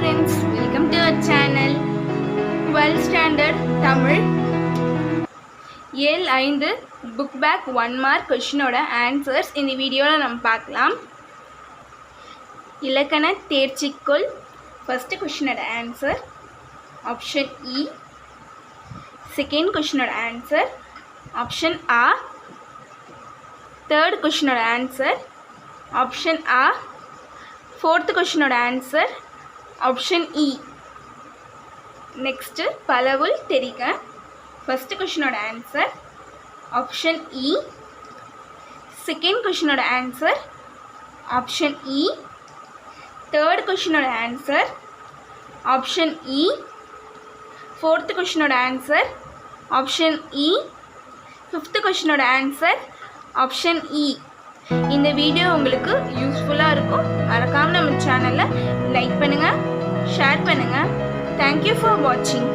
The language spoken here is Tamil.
Friends welcome to our channel twelfth standard Tamil ஏழு ஐந்து புக் பேக் ஒன் மார்க் கொஷினோட ஆன்சர்ஸ் இந்த வீடியோவில் நம்ம பார்க்கலாம். இலக்கண தேர்ச்சிக்குள் ஃபஸ்ட்டு கொஷினோட ஆன்சர் ஆப்ஷன் இ செகண்ட் கொஷினோட ஆன்சர் ஆப்ஷன் ஆ தேர்ட் கொஷினோட ஆன்சர் ஆப்ஷன் ஆ ஃபோர்த்து கொஷினோட ஆன்சர் ஆப்ஷன் இ நெக்ஸ்ட்டு பலவுள் தெரிக. ஃபஸ்ட்டு கொஷினோட ஆன்சர் ஆப்ஷன் இ செகண்ட் கொஷினோட ஆன்சர் ஆப்ஷன் இ தேர்ட் கொஷினோட ஆன்சர் ஆப்ஷன் இ ஃபோர்த்து கொஷினோட ஆன்சர் ஆப்ஷன் இ ஃபிஃப்த்து கொஷினோட ஆன்சர் ஆப்ஷன் இ இந்த வீடியோ உங்களுக்கு யூஸ்ஃபுல்லாக இருக்கும். மறக்காமல் நம்ம சேனலை லைக் பண்ணுங்கள் ஷேர் பண்ணுங்கள் தேங்க்யூ ஃபார் வாட்சிங்